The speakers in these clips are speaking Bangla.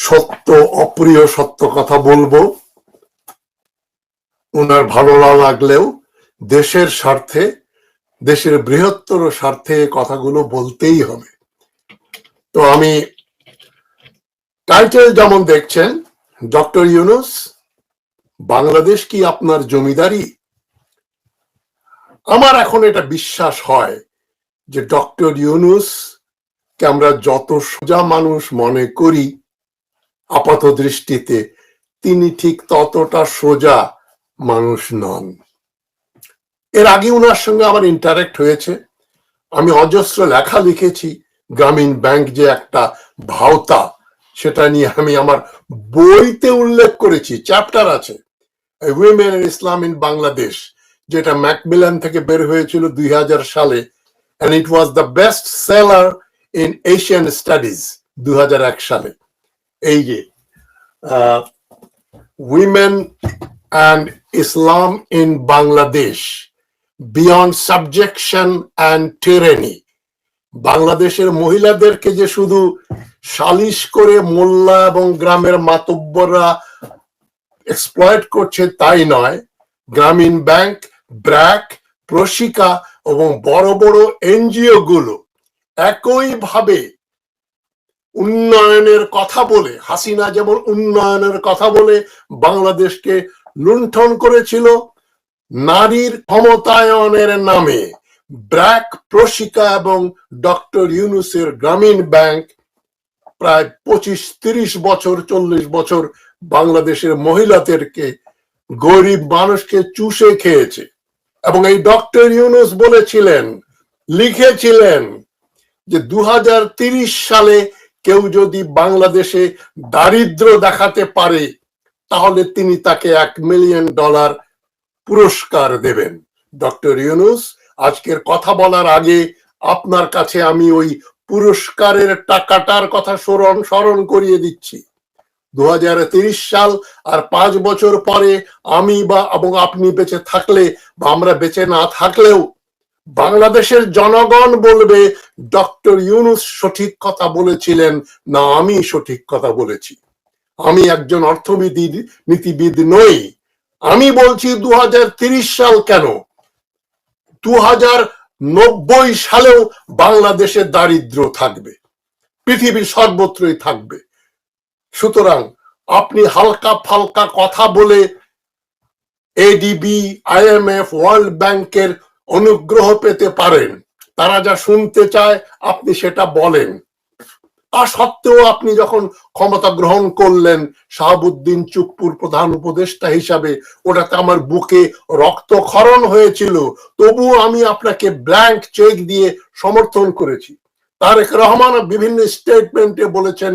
সত্য, অপ্রিয় সত্য কথা বলব। ওনার ভালো না লাগলেও দেশের স্বার্থে, দেশের বৃহত্তর স্বার্থে কথাগুলো বলতেই হবে। তো আমি টাইটেল যেমন দেখছেন, ডক্টর ইউনুস, বাংলাদেশ কি আপনার জমিদারি? আমার এখন এটা বিশ্বাস হয় যে ডক্টর ইউনুস কে আমরা যত সোজা মানুষ মনে করি আপাত দৃষ্টিতে তিনি ঠিক ততটা সোজা মানুষ নন। এর আগে উনার সঙ্গে আমার ইন্টারেক্ট হয়েছে। আমি অজস্র লেখা লিখেছি, গ্রামীণ ব্যাংক যে একটা ভাওতা, সেটা নিয়ে আমি আমার বইতে উল্লেখ করেছি চ্যাপ্টার আছে। উইমেন ইসলাম ইন বাংলাদেশ যেটা ম্যাকমিলান থেকে বের হয়েছিল দুই হাজার সালে, and it was the best seller in Asian studies দু সালে। এই যে women and Islam in Bangladesh beyond subjection and tyranny বাংলাদেশের মহিলাদেরকে যে শুধু সালিশ করে মোল্লা এবং গ্রামের মাতব্বররা এক্সপ্লয়েট করছে তাই নয়, গ্রামীণ ব্যাংক, ব্র্যাক, প্রশিকা এবং বড় বড় এনজিও গুলো একইভাবে উন্নয়নের কথা বলে, হাসিনা যেমন উন্নয়নের কথা বলে বাংলাদেশকে লুণ্ঠন করেছিল, নারীর ক্ষমতায়নের নামে ব্র্যাক প্রশিকা এবং ডক্টর ইউনুসের গ্রামীণ ব্যাংক প্রায় পঁচিশ, তিরিশ বছর, চল্লিশ বছর বাংলাদেশের মহিলাদেরকে, গরিব মানুষকে চুষে খেয়েছে। এবং এই ডক্টর ইউনুস বলেছিলেন, লিখেছিলেন যে দু সালে কেউ যদি বাংলাদেশে দারিদ্র দেখাতে পারে, তাহলে তিনি তাকে এক মিলিয়ন ডলার পুরস্কার দেবেন। ডক্টর ইউনুস, আজকের কথা বলার আগে আপনার কাছে আমি ওই পুরস্কারের টাকাটার কথা স্মরণ স্মরণ করিয়ে দিচ্ছি। দু সাল আর পাঁচ বছর পরে আমি বা, এবং আপনি বেঁচে থাকলে বা আমরা বেঁচে না থাকলেও বাংলাদেশের জনগণ বলবে, ডক্টর ইউনুস সঠিক কথা বলেছিলেন। না, আমি সঠিক কথা বলেছি। আমি একজন অর্থবিদ নীতিবিদ নই। আমি বলছি দু সাল কেন? দু সালেও বাংলাদেশের দারিদ্র থাকবে। পৃথিবীর সর্বত্রই থাকবে। সুতরাং আপনি হালকা ফালকা কথা বলে এডিবি আইএমএফ ওয়ার্ল্ড ব্যাংকের অনুগ্রহ পেতে পারেন। তারা যা শুনতে চায়, আপনি সেটা বলেন। তা সত্ত্বেও আপনি যখন ক্ষমতা গ্রহণ করলেন, শাহাবুদ্দিন চুকপুর প্রধান উপদেষ্টা হিসাবে, ওটাতে আমার বুকে রক্তক্ষরণ হয়েছিল। তবুও আমি আপনাকে ব্ল্যাঙ্ক চেক দিয়ে সমর্থন করেছি। তারেক রহমান বিভিন্ন স্টেটমেন্টে বলেছেন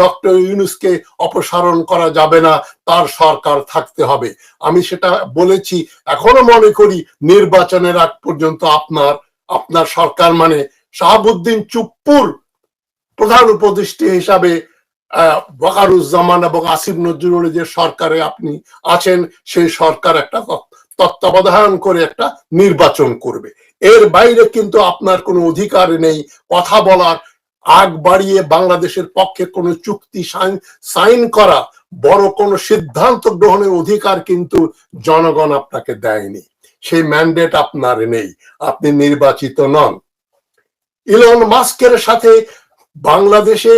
ডক্টর ইউনুসকে অপসারণ করা যাবে না, তার সরকার থাকতে হবে। আমি সেটা বলেছি, এখনও মনে করি নির্বাচনের আগ পর্যন্ত আপনার আপনার সরকার মানে শাহাবুদ্দিন চুপ্পুর প্রধান উপদেষ্টা হিসাবে বকারুজ্জামান এবং আসিফ নজরুল যে সরকারে আপনি আছেন, সেই সরকার একটা তত্ত্বাবধান করে একটা নির্বাচন করবে। এর বাইরে কিন্তু আপনার কোনো অধিকার নেই। কথা বলার আগ বাড়িয়ে বাংলাদেশের পক্ষে কোনো চুক্তি সাইন করা বড় কোনো সিদ্ধান্ত গ্রহণের অধিকার কিন্তু জনগণ আপনাকে দেয়নি। সেই ম্যান্ডেট আপনার নেই। আপনি নির্বাচিত নন। ইলন মাস্কের সাথে বাংলাদেশে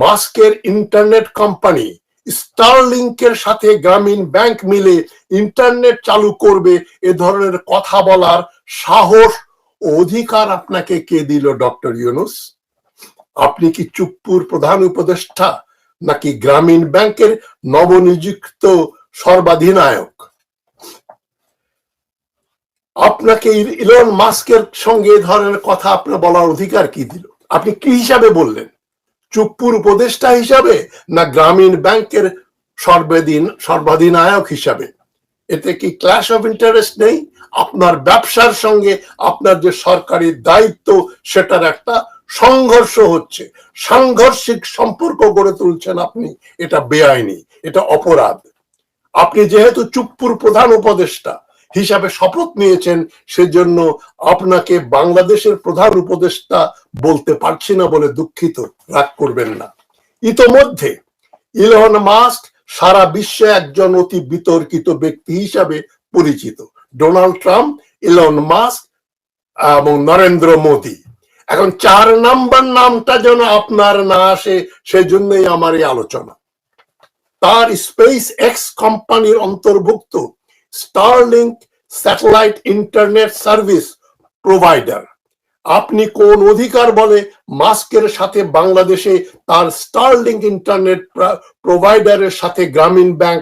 মাস্কের ইন্টারনেট কোম্পানি স্টারলিংকের সাথে গ্রামীণ ব্যাংক মিলে ইন্টারনেট চালু করবে এ ধরনের কথা বলার সাহস ও অধিকার আপনাকে কে দিল, ডক্টর ইউনুস? আপনি কি চুপ্পুর প্রধান উপদেষ্টা নাকি গ্রামীণ ব্যাংকের নবনিযুক্ত সর্বাধিনায়ক? আপনাকে ইলন মাস্কের সঙ্গে ধরনের কথা আপনার বলার অধিকার কি দিল? আপনি কি হিসাবে বললেন? চুপ্পুর উপদেষ্টা হিসাবে না গ্রামীণ ব্যাংকের সর্বাধীন সর্বাধিনায়ক হিসাবে? এতে কি ক্লাস অফ ইন্টারেস্ট নেই? আপনার ব্যবসার সঙ্গে আপনার যে সরকারি দায়িত্ব, সেটার একটা সংঘর্ষ হচ্ছে। সাংঘর্ষিক সম্পর্ক গড়ে তুলছেন আপনি, এটা বেআইনি, এটা অপরাধ। আপনি যেহেতু চুপ্পুর প্রধান উপদেষ্টা হিসাবে শপথ নিয়েছেন, সেজন্য আপনাকে বাংলাদেশের প্রধান উপদেষ্টা বলতে পারছি না বলে দুঃখিত, রাগ করবেন না। ইতোমধ্যে ইলন মাস্ক সারা বিশ্বে একজন অতি বিতর্কিত ব্যক্তি হিসাবে পরিচিত। ডোনাল্ড ট্রাম্প ইলন মাস্ক এবং নরেন্দ্র মোদী। এখন চার নাম্বার নামটা যেন আপনার না আসে সেই জন্যই আমার এই আলোচনা। তার স্পেস এক্স কোম্পানির অন্তর্ভুক্ত Starlink satellite internet service provider আপনি কোন অধিকার বলে মাস্কের সাথে বাংলাদেশে তার স্টারলিংক ইন্টারনেট প্রোভাইডারের সাথে গ্রামীণ ব্যাংক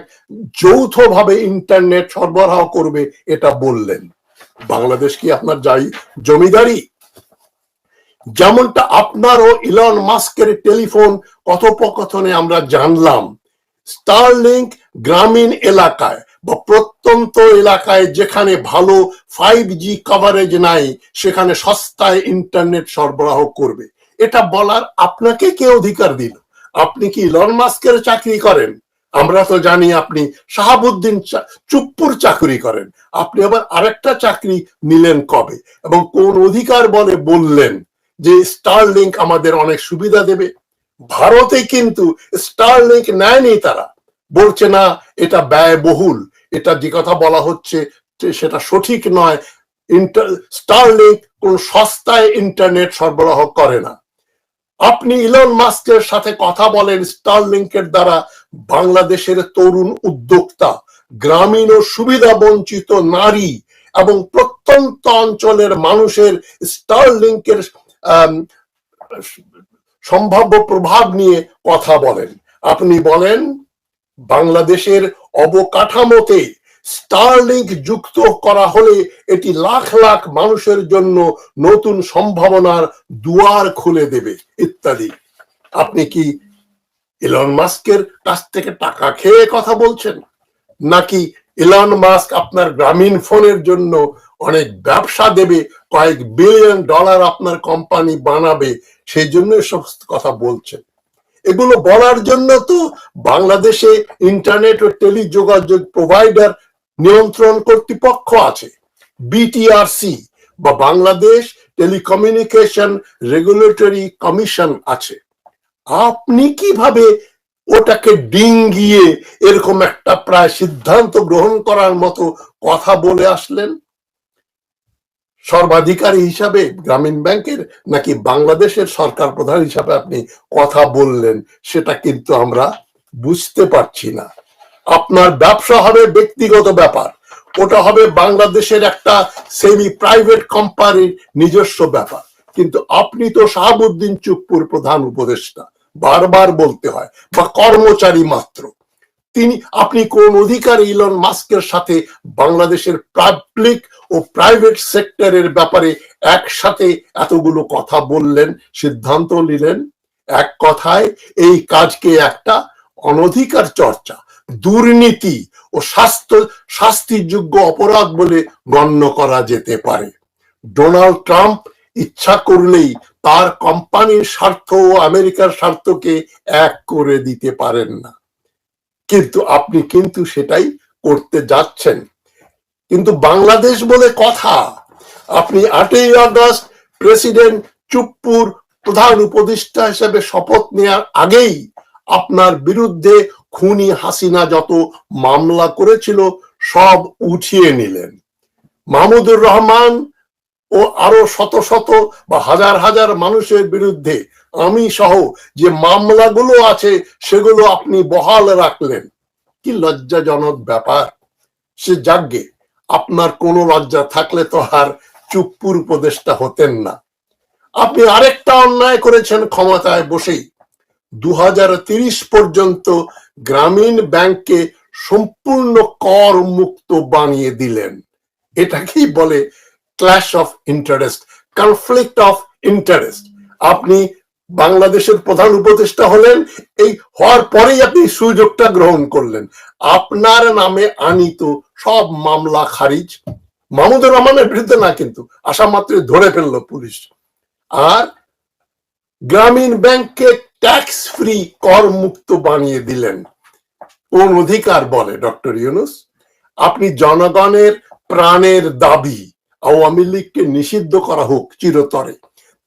যৌথভাবে ইন্টারনেট সরবরাহ করবে এটা বললেন। বাংলাদেশ কি আপনার যাই জমিদারি? যেমনটা আপনার ও ইলন মাস্কের টেলিফোন কথোপকথনে আমরা জানলাম। স্টারলিংক গ্রামীণ এলাকায় বা প্রত্যন্ত এলাকায় যেখানে ভালো ফাইভ জি কভারেজ নাই, সেখানে সস্তায় ইন্টারনেট সরবরাহ করবে। এটা বলার আপনাকে কে অধিকার দিল? আপনি কি ইলন মাস্কের চাকরি করেন? আমরা তো জানি আপনি শাহাবুদ্দিন চুপ্পুর চাকরি করেন। আপনি আবার আরেকটা চাকরি নিলেন কবে? এবং কোন অধিকার বলে বললেন যে স্টার স্টারলিংক আমাদের অনেক সুবিধা দেবে? ভারতে কিন্তু স্টার স্টারলিংক নেয়নি তারা। বলছে না, এটা ব্যয়বহুল। এটা যে কথা বলা হচ্ছে সেটা সঠিক নয়। ইন্টার স্টারলিংক কোন সস্তায় ইন্টারনেট সরবরাহ করে না। আপনি ইলন মাস্কের সাথে কথা বলেন স্টারলিংকের দ্বারা বাংলাদেশের তরুণ উদ্যোক্তা, গ্রামীণ ও সুবিধা বঞ্চিত নারী এবং প্রত্যন্ত অঞ্চলের মানুষের স্টারলিংকের সম্ভাব্য প্রভাব নিয়ে কথা বলেন। আপনি বলেন বাংলাদেশের অবকাঠামোতে স্টারলিংক যুক্ত করা হলে এটি লাখ লাখ মানুষের জন্য নতুন সম্ভাবনার দুয়ার খুলে দেবে, ইত্যাদি। আপনি কি ইলন মাস্কের কাছ থেকে টাকা খেয়ে কথা বলছেন? নাকি ইলন মাস্ক আপনার গ্রামীণ ফোনের জন্য অনেক ব্যবসা দেবে, কয়েক বিলিয়ন ডলার আপনার কোম্পানি বানাবে, সেই জন্য সব কথা বলছেন? এগুলো বলার জন্য তো বাংলাদেশে ইন্টারনেট ও টেলিযোগাযোগ প্রোভাইডার নিয়ন্ত্রণ কর্তৃপক্ষ আছে। বিটিআরসি বা বাংলাদেশ টেলিকমিউনিকেশন রেগুলেটরি কমিশন আছে। আপনি কীভাবে ওটাকে ডিঙ্গিয়ে এরকম একটা প্রায় সিদ্ধান্ত গ্রহণ করার মতো কথা বলে আসলেন? সর্বাধিকারী হিসাবে গ্রামীণ ব্যাংকের নাকি বাংলাদেশের সরকার প্রধান হিসাবে আপনি কথা বললেন, সেটা কিন্তু আমরা বুঝতে পারছি না। আপনার ব্যবসা হবে ব্যক্তিগত ব্যাপার। ওটা হবে বাংলাদেশের একটা সেমি প্রাইভেট কোম্পানির নিজস্ব ব্যাপার। কিন্তু আপনি তো শাহাবুদ্দিন চুপ্পুর প্রধান উপদেষ্টা, বারবার বলতে হয়, বা কর্মচারী মাত্র। তিনি, আপনি কোন অধিকার ইলন মাস্কের সাথে বাংলাদেশের পাবলিক ও প্রাইভেট সেক্টরের ব্যাপারে একসাথে এতগুলো কথা বললেন, সিদ্ধান্ত নিলেন। এক কথায়, এই কাজকে একটা অনধিকার চর্চা, দুর্নীতি ও স্বাস্থ্য, শাস্তিযোগ্য অপরাধ বলে গণ্য করা যেতে পারে। ডোনাল্ড ট্রাম্প ইচ্ছা করলেই তার কোম্পানির স্বার্থ ও আমেরিকার স্বার্থকে এক করে দিতে পারেন না। কিন্তু আপনি কিন্তু সেটাই করতে যাচ্ছেন। কিন্তু বাংলাদেশ বলে কথা। আপনি আটই আগস্ট প্রেসিডেন্ট চুপ্পুর প্রধান উপদেষ্টা হিসেবে শপথ নেওয়ার আগেই আপনার বিরুদ্ধে খুনি হাসিনা যত মামলা করেছিল সব উঠিয়ে নিলেন। মাহমুদুর রহমান ও আরও শত শত বা হাজার হাজার মানুষের বিরুদ্ধে আমি সহ যে মামলাগুলো আছে সেগুলো আপনি বহাল রাখলেন। কি লজ্জাজনক ব্যাপার। সে যাগ্যে আপনার কোনো লজ্জা থাকলে তো আর চুপ্পুর উপদেষ্টা হতেন না। আপনি আরেকটা অন্যায় করেছেন ক্ষমতায় বসেই। দু পর্যন্ত গ্রামীণ ব্যাংককে সম্পূর্ণ কর মুক্ত বানিয়ে দিলেন। এটাকেই বলে clash of interest, conflict of interest. আপনি বাংলাদেশের প্রধান উপদেষ্টা হলেন, এই হওয়ার পরেই আপনি সুযোগটা গ্রহণ করলেন। আপনার নামে আনিত সব মামলা খারিজ, মাহমুদুর রহমানের বিরুদ্ধে না কিন্তু আসা মাত্র ধরে ফেলল পুলিশ। আর গ্রামীণ ব্যাংককে ট্যাক্স ফ্রি কর মুক্ত বানিয়ে দিলেন। কোন অধিকার বলে, ডক্টর ইউনুস? আপনি জনগণের প্রাণের দাবি আওয়ামী লীগকে নিষিদ্ধ করা হোক চিরতরে।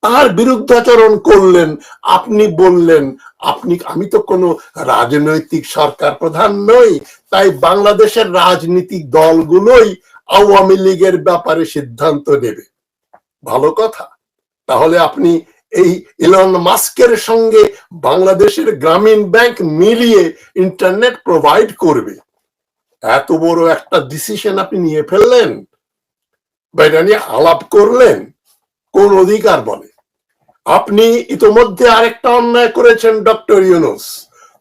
তার বিরুদ্ধাচরণ করলেন, আপনি বললেন, আপনি, আমি তো কোনো রাজনৈতিক সরকার প্রধান নই, তাই বাংলাদেশের রাজনীতিক দলগুলোই আওয়ামী লীগের ব্যাপারে সিদ্ধান্ত নেবে। ভালো কথা। তাহলে আপনি এই ইলন মাস্কের সঙ্গে বাংলাদেশের গ্রামীণ ব্যাংক মিলিয়ে ইন্টারনেট প্রোভাইড করবে। এত বড় একটা ডিসিশন আপনি নিয়ে ফেললেন, বা এটা নিয়ে আলাপ করলেন, কোন অধিকার বলে? আপনি ইতোমধ্যে আরেকটা অন্যায় করেছেন, ডক্টর ইউনুস।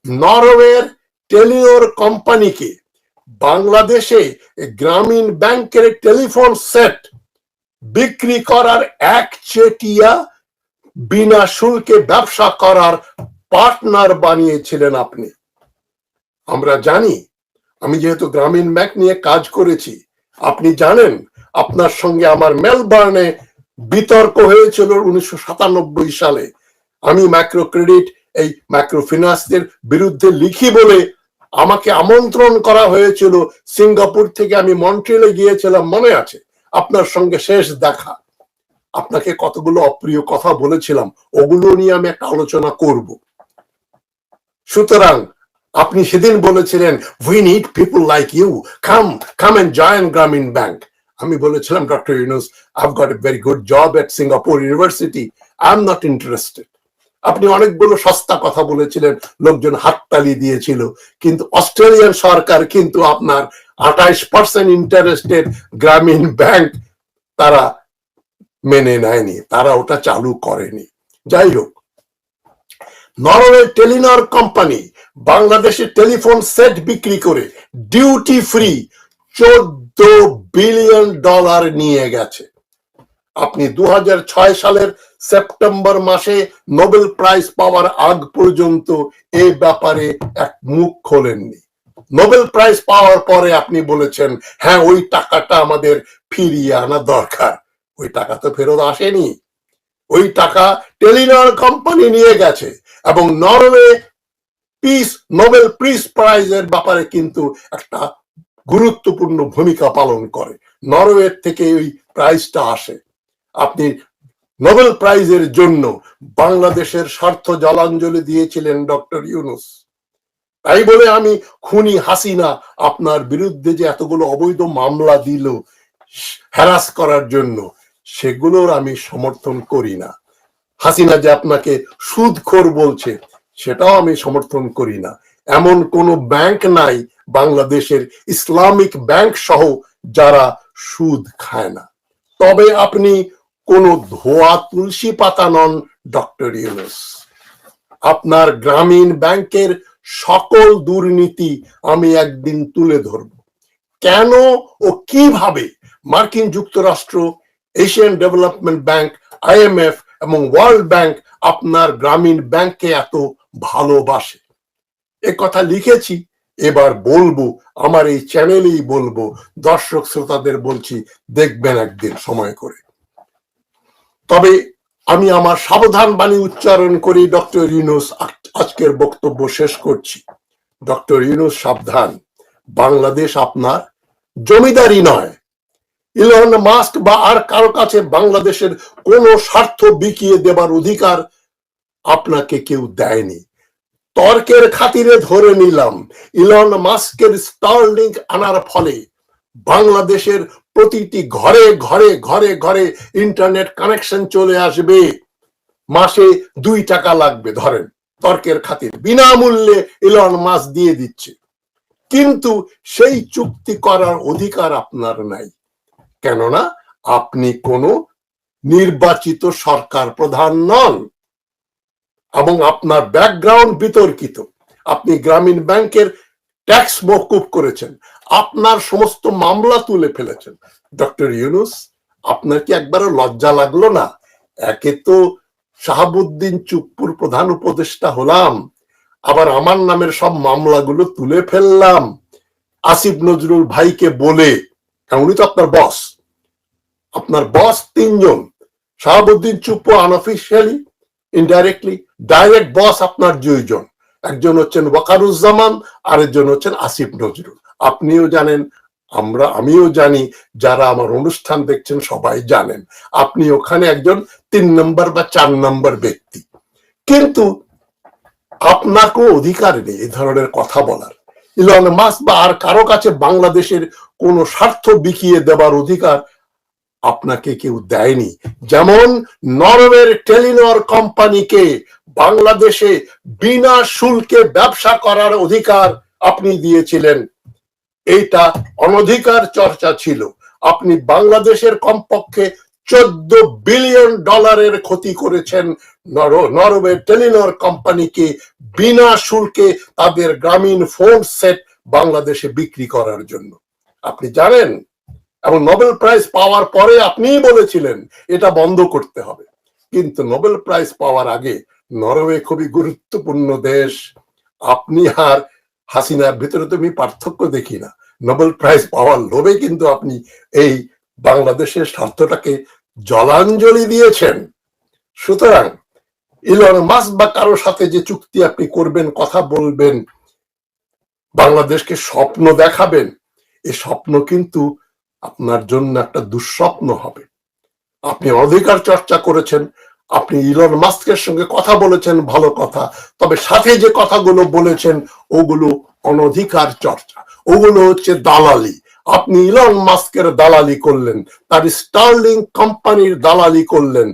নরওয়ের টেলিওর কোম্পানিকে বাংলাদেশে গ্রামীণ ব্যাংকের টেলিফোন সেট বিক্রি করার এক চেটিয়া বিনা শুল্কে ব্যবসা করার পার্টনার বানিয়েছিলেন আপনি। আমরা জানি, আমি যেহেতু গ্রামীণ ব্যাংক নিয়ে কাজ করেছি, আপনি জানেন, আপনার সঙ্গে আমার মেলবার্নে বিতর্ক হয়েছিল উনিশশো সাতানব্বই সালে। আমি মাইক্রো ক্রেডিট এই মাইক্রো ফিনান্সদের বিরুদ্ধে লিখি বলে আমাকে আমন্ত্রণ করা হয়েছিল। সিঙ্গাপুর থেকে আমি মন্ট্রিলে গিয়েছিলাম, মনে আছে? আপনার সঙ্গে শেষ দেখা। আপনাকে কতগুলো অপ্রিয় কথা বলেছিলাম, ওগুলো নিয়ে আমি একটা আলোচনা করব। সুতরাং, আপনি সেদিন বলেছিলেন we need people like you come come and join Grameen bank আমি বলেছিলাম doctor Yunus I've got a very good job at Singapore university I am not interested আপনি অনেকগুলো সস্তা কথা বলেছিলেন, লোকজন হাততালি দিয়েছিল, কিন্তু অস্ট্রেলিয়ান সরকার কিন্তু আপনার আঠাইশ পার্সেন্ট ইন্টারেস্টেড গ্রামীণ ব্যাংক তারা মেনে নেয়নি, তারা ওটা চালু করেনি। যাই হোক, নরওয়ে টেলিনর কোম্পানি বাংলাদেশে টেলিফোন সেট বিক্রি করে ডিউটি ফ্রি চোদ্দ বিলিয়ন ডলার নিয়ে গেছে। আপনি দু সালের সেপ্টেম্বর মাসে নোবেল প্রাইজ পাওয়ার আগ পর্যন্ত এ ব্যাপারে এক মুখ খোলেননি। নোবেল প্রাইজ পাওয়ার পরে আপনি বলেছেন হ্যাঁ ওই টাকাটা আমাদের ফিরিয়ে আনা দরকার। ওই টাকা তো ফেরত আসেনি। ওই টাকা টেলিনর কোম্পানি নিয়ে গেছে এবং নরওয়ে পিস, নোবেল পিস প্রাইজের ব্যাপারে কিন্তু একটা গুরুত্বপূর্ণ ভূমিকা পালন করে। নরওয়ের থেকে ওই প্রাইজটা আসে। আপনি নোবেল প্রাইজের জন্য বাংলাদেশের স্বার্থ জলাঞ্জলি দিয়েছিলেন ডক্টর ইউনুস। তাই বলে আমি খুনি হাসিনা আপনার বিরুদ্ধে যে এতগুলো অবৈধ মামলা দিল, হ্যারাস করার জন্য, সেগুলোর আমি সমর্থন করি না। হাসিনা যে আপনাকে সুদখোর বলছে, সেটাও আমি সমর্থন করি না। এমন কোন ব্যাংক নাই বাংলাদেশের ইসলামিক ব্যাংক সহ যারা সুদ খায় না। তবে আপনি কোন ধোয়া তুলসী পাতা নন, ডক্টর ইউনুস। আপনার গ্রামীণ ব্যাংকের সকল দুর্নীতি আমি একদিন তুলে ধরব। কেন ও কীভাবে মার্কিন যুক্তরাষ্ট্র, এশিয়ান ডেভেলপমেন্ট ব্যাংক, আইএমএফ এবং ওয়ার্ল্ড ব্যাংক আপনার গ্রামীণ ব্যাংককে এত ভালোবাসে? কথা লিখেছি এবার বলব, আমার এই চ্যানেলেই বলব, দর্শক শ্রোতাদের বলছি, দেখবেন একদিন সময় করে। তবে আমি আমার সাবধান বাণী উচ্চারণ করি, ডক্টর ইউনুস আজকের বক্তব্য শেষ করছি। ডক্টর ইউনুস, সাবধান। বাংলাদেশ আপনার জমিদারি নয়। ইলন মাস্ক বা আর কারও কাছে বাংলাদেশের কোন স্বার্থ বিকিয়ে দেবার অধিকার আপনাকে কেউ দেয়নি। তর্কের খাতিরে ধরে নিলাম ইলন মাস্কের স্টারলিংক আনার ফলে বাংলাদেশের প্রতিটি ঘরে ঘরে ঘরে ঘরে ইন্টারনেট কানেকশন চলে আসবে। মাসে দুই টাকা লাগবে, ধরেন। তর্কের খাতির বিনামূল্যে ইলন মাস দিয়ে দিচ্ছে। কিন্তু সেই চুক্তি করার অধিকার আপনার নাই। কেননা, আপনি কোনো নির্বাচিত সরকার প্রধান নন। এবং আপনার ব্যাকগ্রাউন্ড বিতর্কিত। আপনি গ্রামীণ ব্যাংকের ট্যাক্স মকুব করেছেন। আপনার সমস্ত মামলা তুলে ফেলেছেন। ডক্টর ইউনুস, আপনার কি একবারও লজ্জা লাগল না? একে তো শাহাবুদ্দিন চুপ্পুর প্রধান উপদেষ্টা হলাম। আবার আমার নামের সব মামলাগুলো তুলে ফেললাম। আসিফ নজরুল ভাইকে বলে উনি তো আপনার বস আপনার বস তিনজন, Shahabuddin Chuppu unofficially indirectly direct boss আপনার দুইজন। একজন হচ্ছেন ওয়াকারুজ্জামান, আরেকজন হচ্ছেন আসিফ নজরুল। আপনিও জানেন, আমরা, আমিও জানি, যারা আমার অনুষ্ঠান দেখছেন সবাই জানেন, আপনি ওখানে একজন তিন নম্বর বা চার নম্বর ব্যক্তি। কিন্তু আপনার কোনো অধিকার নেই এই ধরনের কথা বলার। ইলন মাস বা আর কারও কাছে বাংলাদেশের কোনো স্বার্থ বিকিয়ে দেবার অধিকার আপনাকে কেউ দেয়নি। যেমন নরওয়ের টেলিনর কোম্পানিকে বাংলাদেশে বিনা শুল্কে ব্যবসা করার অধিকার আপনি দিয়েছিলেন। এইটা অনধিকার চর্চা ছিল। আপনি বাংলাদেশের কমপক্ষে চোদ্দ বিলিয়ন ডলারের ক্ষতি করেছেন নর- নরওয়ে টেলিনর কোম্পানিকে বিনা শুল্কে তাদের গ্রামীণ ফোন সেট বাংলাদেশে বিক্রি করার জন্য। আপনি জানেন এবং নোবেল প্রাইজ পাওয়ার পরে আপনিই বলেছিলেন, এটা বন্ধ করতে হবে। কিন্তু নোবেল প্রাইজ পাওয়ার আগে নরওয়ে খুবই গুরুত্বপূর্ণ দেশ। আপনি আর হাসিনার ভিতরে তো আমি পার্থক্য দেখি না। নোবেল প্রাইজ পাওয়ার লোভে কিন্তু আপনি এই বাংলাদেশের স্বার্থটাকে জলাঞ্জলি দিয়েছেন। সুতরাং ইলন মাস বা কারোর সাথে যে চুক্তি আপনি করবেন, কথা বলবেন, বাংলাদেশকে স্বপ্ন দেখাবেন এই স্বপ্ন কিন্তু আপনার জন্য একটা দুঃস্বপ্ন হবে। আপনি অধিকার চর্চা করেছেন, আপনি ইলন মাস্কের সঙ্গে কথা বলেছেন, ভালো কথা, তবে সাথে যে কথাগুলো বলেছেন, ওগুলো অনধিকার চর্চা। ওগুলো হচ্ছে দালালি। আপনি ইলন মাস্কের দালালি করলেন, তার স্টার্লিং কোম্পানির দালালি করলেন।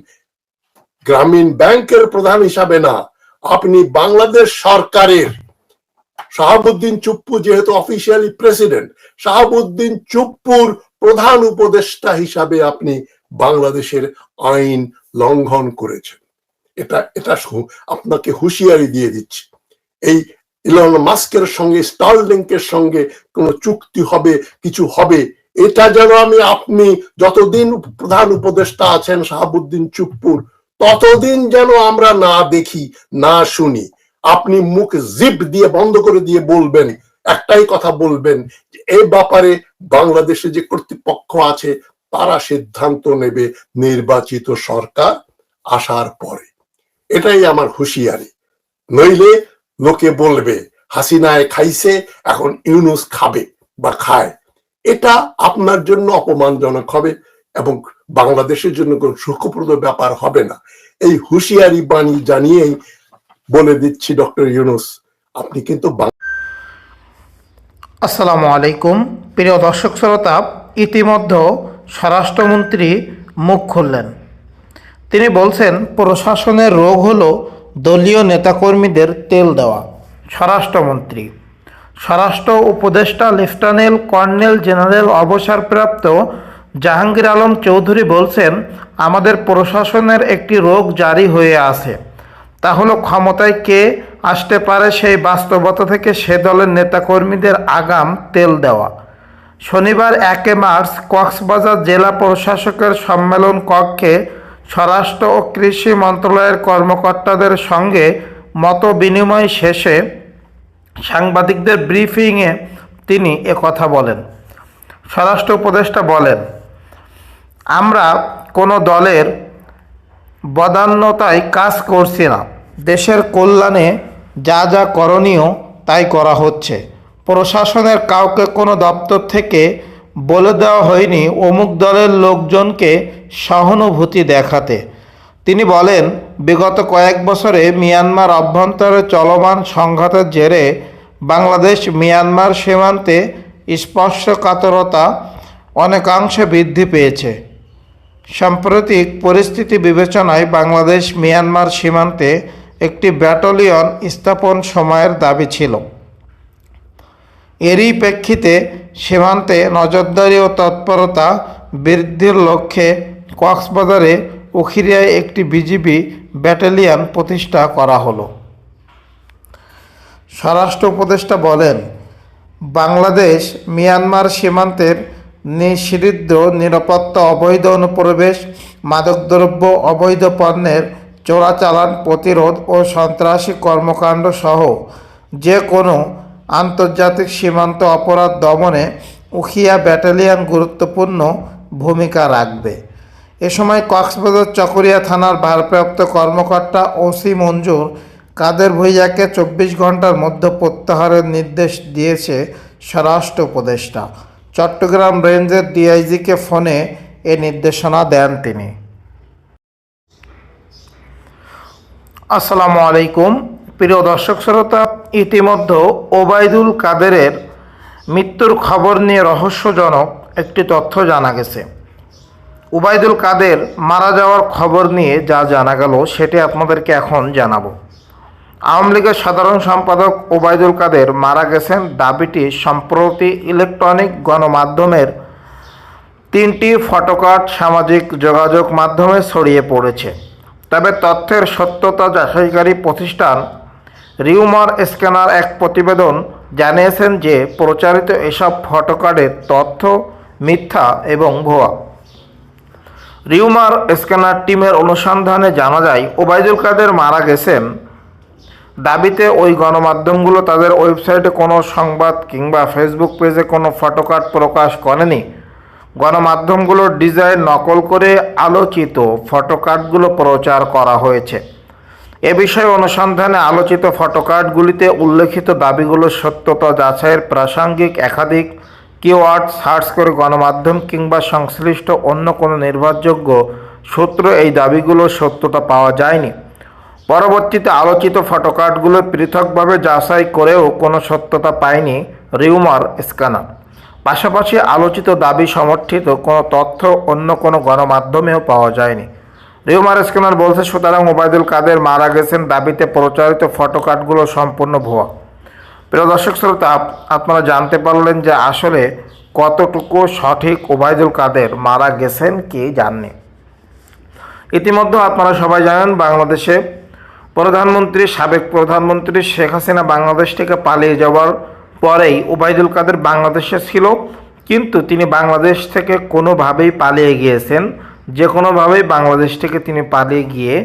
গ্রামীণ ব্যাংকের প্রধান হিসাবে না, আপনি বাংলাদেশ সরকারের। শাহাবুদ্দিন চুপ্পু যেহেতু অফিসিয়ালি প্রেসিডেন্ট শাহাবুদ্দিন চুপ্পুর প্রধান উপদেষ্টা হিসাবে আপনি বাংলাদেশের আইন লঙ্ঘন করেছেন। এটা এটা আপনাকে হুঁশিয়ারি দিয়ে দিচ্ছে। এই ইলন মাস্কের সঙ্গে স্টারলিংকের সঙ্গে কোনো চুক্তি হবে, কিছু হবে, এটা যেন আমি, আপনি যতদিন প্রধান উপদেষ্টা আছেন, শাহাবুদ্দিন চুপ্পুর, ততদিন যেন আমরা না দেখি, না শুনি, আপনি মুখ জিপ দিয়ে, বন্ধ করে দিয়ে বলবেন একটাই কথা বলবেন এ ব্যাপারে বাংলাদেশে যে কর্তৃপক্ষ আছে, তারা সিদ্ধান্ত নেবে নির্বাচিত সরকার আসার পরে। এটাই আমার হুঁশিয়ারি। নইলে লোকে বলবে, হাসিনায় খাইছে, এখন ইউনুস খাবে বা খায়। এটা আপনার জন্য অপমানজনক হবে এবং বাংলাদেশের জন্য কোনো সুখপ্রদ ব্যাপার হবে না। এই হুঁশিয়ারি বাণী জানিয়েই বলে দিচ্ছি ডক্টর ইউনুস, আপনি কিন্তু আসসালামু আলাইকুম। প্রিয় দর্শক শ্রোতা ইতিমধ্যে স্বরাষ্ট্রমন্ত্রী মুখ খুললেন। তিনি বলছেন, প্রশাসনের রোগ হল দলীয় নেতাকর্মীদের তেল দেওয়া। স্বরাষ্ট্রমন্ত্রী, স্বরাষ্ট্র উপদেষ্টা লেফটেন্যান্ট কর্নেল জেনারেল অবসরপ্রাপ্ত জাহাঙ্গীর আলম চৌধুরী বলছেন, আমাদের প্রশাসনের একটি রোগ জারি হয়ে আছে। তা হলো ক্ষমতায় কে আসতে পারে সেই বাস্তবতা থেকে সে দলের নেতাকর্মীদের আগাম তেল দেওয়া। শনিবার একে মার্চ কক্সবাজার জেলা প্রশাসকের সম্মেলন কক্ষে স্বরাষ্ট্র ও কৃষি মন্ত্রণালয়ের কর্মকর্তাদের সঙ্গে মত বিনিময় শেষে সাংবাদিকদের ব্রিফিংয়ে তিনি কথা বলেন। স্বরাষ্ট্র উপদেষ্টা বলেন, আমরা কোনো দলের বদান্যতায় কাজ করছি না। দেশের কল্যাণে যা যা করণীয় তাই করা হচ্ছে। প্রশাসনের কাউকে কোনো দপ্তর থেকে বলে দেওয়া হয়নি অমুক দলের লোকজনকে সহানুভূতি দেখাতে। তিনি বলেন, বিগত কয়েক বছরে মিয়ানমার অভ্যন্তরে চলমান সংঘাতের জেরে বাংলাদেশ মিয়ানমার সীমান্তে স্পর্শকাতরতা অনেকাংশে বৃদ্ধি পেয়েছে। সাম্প্রতিক পরিস্থিতি বিবেচনায় বাংলাদেশ মিয়ানমার সীমান্তে একটি ব্যাটালিয়ন স্থাপন সময়ের দাবি ছিল। এরই প্রেক্ষিতে সীমান্তে নজরদারি ও তৎপরতা বৃদ্ধির লক্ষ্যে কক্সবাজারে উখিরিয়ায় একটি বিজিবি ব্যাটালিয়ন প্রতিষ্ঠা করা হলো। স্বরাষ্ট্র উপদেষ্টা বলেন, বাংলাদেশ মিয়ানমার সীমান্তের নিষিদ্ধ নিরাপত্তা অবৈধ অনুপ্রবেশ, মাদকদ্রব্য অবৈধ পণ্যের চোরাচালান, প্রতিরোধ ও সন্ত্রাসী কর্মকাণ্ড সহ যে কোনো আন্তর্জাতিক সীমান্ত অপরাধ দমনে উখিয়া ব্যাটালিয়ন গুরুত্বপূর্ণ ভূমিকা রাখবে। এ সময় কক্সবাজার চকরিয়া থানার ভারপ্রাপ্ত কর্মকর্তা ওসি মঞ্জুর কাদের ভুইয়াকে চব্বিশ ঘণ্টার মধ্যে প্রত্যাহারের নির্দেশ দিয়েছে স্বরাষ্ট্র উপদেষ্টা। চট্টগ্রাম রেঞ্জের ডিআইজিকে ফোনে এ নির্দেশনা দেন তিনি। আসসালামু আলাইকুম। প্রিয় দর্শক শ্রোতা, ইতিমধ্যে ওবায়দুল কাদেরের মৃত্যুর খবর নিয়ে রহস্যজনক একটি তথ্য জানা গেছে। উবায়দুল কাদের মারা যাওয়ার খবর নিয়ে যা জানা গেল, সেটি আপনাদেরকে এখন জানাব। আওয়ামী লীগের সাধারণ সম্পাদক ওবায়দুল কাদের মারা গেছেন দাবিটি সম্প্রতি ইলেকট্রনিক গণমাধ্যমের তিনটি ফটোকার্ড সামাজিক যোগাযোগ মাধ্যমে ছড়িয়ে পড়েছে। তবে তথ্যের সত্যতা যাচাইকারী প্রতিষ্ঠান রিউমার স্ক্যানার এক প্রতিবেদন জানিয়েছেন যে প্রচারিত এসব ফটোকার্ডের তথ্য, মিথ্যা এবং ভুয়া। রিউমার স্ক্যানার টিমের অনুসন্ধানে জানা যায়, ওবায়দুল কাদের মারা গেছেন। দাবিতে ওই গণমাধ্যমগুলো তাদের ওয়েবসাইটে কোনো সংবাদ কিংবা ফেসবুক পেজে কোনো ফটোকার্ড প্রকাশ করেনি। গণমাধ্যমগুলোর ডিজাইন নকল করে আলোচিত ফটোকার্ডগুলো প্রচার করা হয়েছে। এ বিষয়ে অনুসন্ধানে আলোচিত ফটোকার্ডগুলিতে উল্লেখিত দাবিগুলোর সত্যতা যাচাইয়ের প্রাসঙ্গিক, একাধিক কিওয়ার্ড সার্চ করে গণমাধ্যম কিংবা সংশ্লিষ্ট অন্য কোনো নির্ভরযোগ্য সূত্র এই দাবিগুলোর সত্যতা পাওয়া যায়নি। পরবর্তীতে আলোচিত ফটোকার্ডগুলো পৃথকভাবে যাচাই করেও কোনো সত্যতা পায়নি রিউমার স্ক্যানার। পাশাপাশি আলোচিত দাবি সমর্থিত কোনো তথ্য অন্য কোনো গণমাধ্যমেও পাওয়া যায়নি। রিউমার স্ক্যানার বলছে, সুতরাং ওবায়দুল কাদের মারা গেছেন দাবিতে প্রচারিত ফটোকার্ডগুলো সম্পূর্ণ ভুয়া। প্রিয় দর্শক শ্রোতা, আপ- আপনারা জানতে পারলেন যে আসলে কতটুকু সঠিক ওবায়দুল কাদের মারা গেছেন কি জাননি। ইতিমধ্যে আপনারা সবাই জানেন, বাংলাদেশে প্রধানমন্ত্রী, সাবেক প্রধানমন্ত্রী শেখ হাসিনা বাংলাদেশ থেকে পালিয়ে যাওয়ার পরেই ওবায়দুল কাদের বাংলাদেশে ছিল, কিন্তু তিনি বাংলাদেশ থেকে কোনোভাবেই পালিয়ে গিয়েছেন। যে কোনোভাবেই বাংলাদেশ থেকে তিনি পালিয়ে গিয়ে